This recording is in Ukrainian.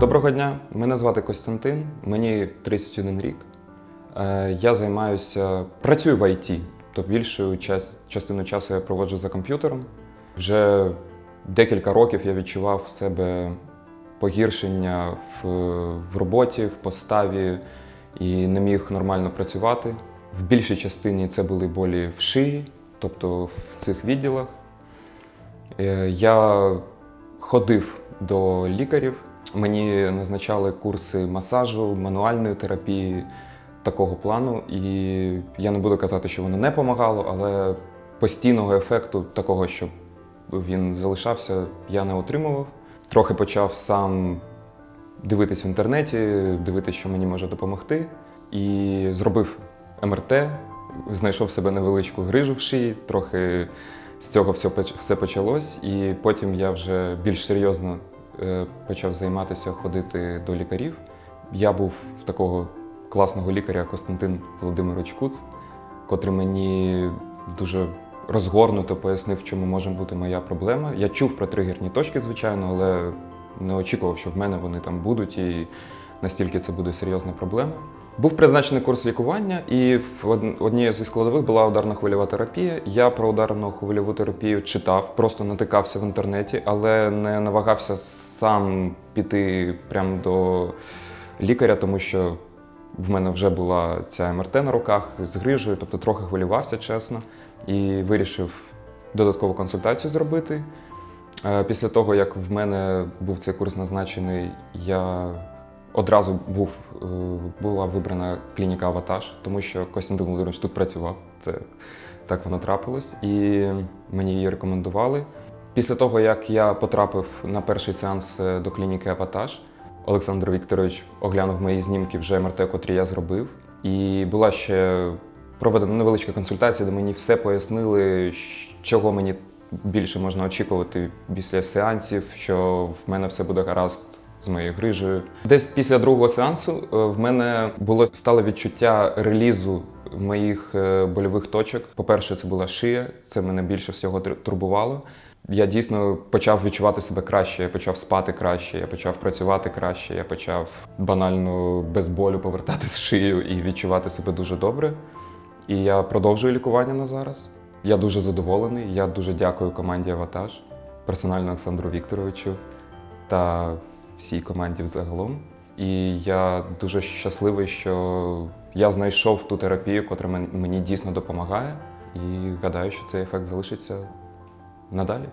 Доброго дня, мене звати Костянтин, мені 31 рік. Е, Я займаюся, працюю в ІТ, тобто більшу частину часу я проводжу за комп'ютером. Вже декілька років я відчував в себе погіршення в, в роботі, в поставі і не міг нормально працювати. В більшій частині це були болі в шиї, тобто в цих відділах. Е, Я ходив до лікарів, мені назначали курси масажу, мануальної терапії такого плану. І я не буду казати, що воно не допомагало, але постійного ефекту такого, щоб він залишався, я не отримував. Трохи почав сам дивитись в інтернеті, дивитися, що мені може допомогти. І зробив МРТ, знайшов себе невеличку грижу в шиї, трохи з цього все, почалось. І потім я вже більш серйозно почав займатися ходити до лікарів. Я був в такого класного лікаря Костянтин Володимирович Куц, котрий мені дуже розгорнуто пояснив, в чому може бути моя проблема. Я чув про тригерні точки, звичайно, але не очікував, що в мене вони там будуть і настільки це буде серйозна проблема. Був призначений курс лікування, і однією зі складових була ударна хвильова терапія. Я про ударну хвильову терапію читав, просто натикався в інтернеті, але не навагався сам піти прямо до лікаря, тому що в мене вже була ця МРТ на руках з грижею, тобто трохи хвилювався, чесно, і вирішив додаткову консультацію зробити. Е, Після того, як в мене був цей курс назначений, я одразу був, е, була вибрана клініка Аватаж, тому що Костянтин Володимирович тут працював. Це так воно трапилось, і мені її рекомендували. Після того, як я потрапив на перший сеанс е, до клініки Аватаж, Олександр Вікторович оглянув мої знімки вже МРТ, котрі я зробив. І була ще проведена невеличка консультація, де мені все пояснили, чого мені більше можна очікувати після сеансів, що в мене все буде гаразд з моєю грижею. Десь після другого сеансу е, в мене було стало відчуття релізу моїх е, больових точок. По-перше, це була шия, це мене більше всього турбувало. Я дійсно почав відчувати себе краще, я почав спати краще, я почав працювати краще, я почав банально без болю повертати з шию і відчувати себе дуже добре. І я продовжую лікування на зараз. Я дуже задоволений. Я дуже дякую команді Аватаж, персонально Олександру Вікторовичу та всій команді взагалом. І я дуже щасливий, що я знайшов ту терапію, мен- мені дійсно допомагає. І гадаю, що цей ефект залишиться надалі.